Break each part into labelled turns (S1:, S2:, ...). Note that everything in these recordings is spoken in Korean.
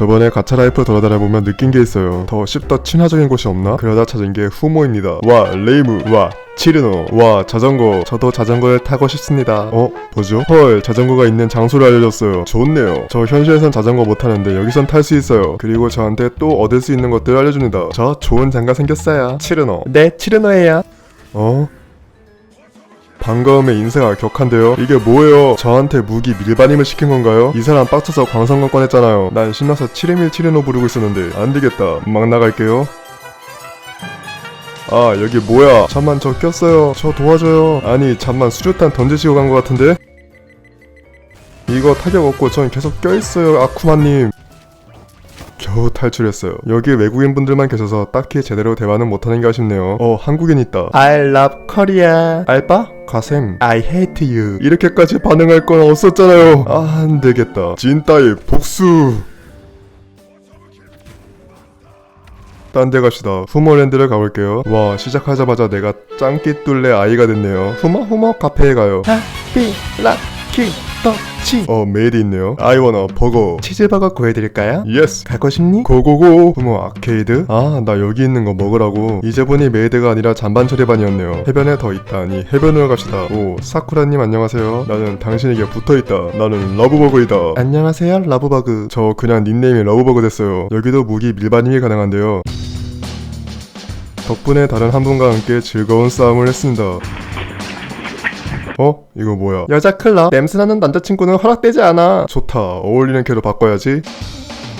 S1: 저번에 가차라이프 돌아다녀보면 느낀 게 있어요. 더 씹더 친화적인 곳이 없나? 그러다 찾은 게 후모입니다. 와 레이무. 와 치르노. 와 자전거. 저도 자전거를 타고 싶습니다. 어? 뭐죠? 헐 자전거가 있는 장소를 알려줬어요. 좋네요. 저 현실에선 자전거 못 타는데 여기선 탈 수 있어요. 그리고 저한테 또 얻을 수 있는 것들을 알려줍니다. 저 좋은 장가 생겼어요. 치르노. 네 치르노예요. 어? 반가움의 인사가 격한데요? 이게 뭐예요? 저한테 무기 밀반임을 시킨 건가요? 이 사람 빡쳐서 광선검 꺼냈잖아요. 난 신나서 721 715 부르고 있었는데 안 되겠다. 막 나갈게요. 아 여기 뭐야? 잠만 저 꼈어요. 저 도와줘요. 아니 잠만 수류탄 던지시고 간 것 같은데? 이거 타격 없고 전 계속 껴있어요 아쿠마님. 겨우 탈출했어요. 여기 외국인 분들만 계셔서 딱히 제대로 대화는 못하는 게 아쉽네요. 어 한국인 있다. I love Korea. 알바? 가셈. I hate you. 이렇게까지 반응할 건 없었잖아요. 아, 안 되겠다. 진따의 복수. 딴데 갑시다. 후모랜드를 가볼게요. 와, 시작하자마자 내가 짱끼 뚫레 아이가 됐네요. 후모 카페에 가요. 하피 터 치. 어, 메이드 있네요. 아이워너 버거. 치즈버거 구해드릴까요? 예스. 갈 것입니? 고고고. 후모 아케이드? 아, 나 여기 있는 거 먹으라고. 이제 보니 메이드가 아니라 잔반 처리반이었네요. 해변에 더 있다니 해변으로 갑시다. 오, 사쿠라님 안녕하세요. 나는 당신에게 붙어있다. 나는 러브버그이다. 안녕하세요, 러브버그. 저 그냥 닉네임이 러브버그 됐어요. 여기도 무기 밀반임이 가능한데요. 덕분에 다른 한 분과 함께 즐거운 싸움을 했습니다. 어? 이거 뭐야? 여자 클럽? 냄새나는 남자친구는 허락되지 않아. 좋다. 어울리는 캐로 바꿔야지.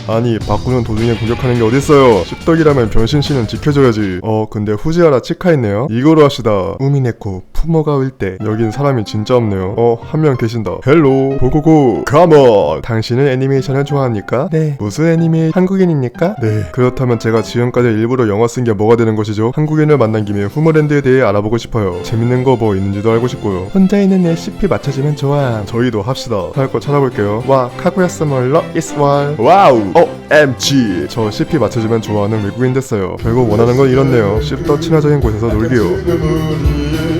S1: 아니 바꾸는 도중에 공격하는 게 어딨어요? 십덕이라면 변신씨는 지켜줘야지. 어 근데 후지하라 치카 있네요. 이거로 합시다. 우미네코 푸모가 을때 여긴 사람이 진짜 없네요. 어 한 명 계신다. 헬로 고고고 컴온! 당신은 애니메이션을 좋아합니까? 네. 무슨 애니메이 한국인입니까? 네. 그렇다면 제가 지금까지 일부러 영어 쓴 게 뭐가 되는 것이죠? 한국인을 만난 김에 후모랜드에 대해 알아보고 싶어요. 재밌는 거 뭐 있는지도 알고 싶고요. 혼자 있는 애 CP 맞춰주면 좋아. 저희도 합시다. 할 거 찾아볼게요. 와 카구야 스멀러 이스왈 와우! OMG 저 CP 맞춰주면 좋아하는 외국인 됐어요. 결국 원하는 건 이렇네요. 씹더 친화적인 곳에서 놀기요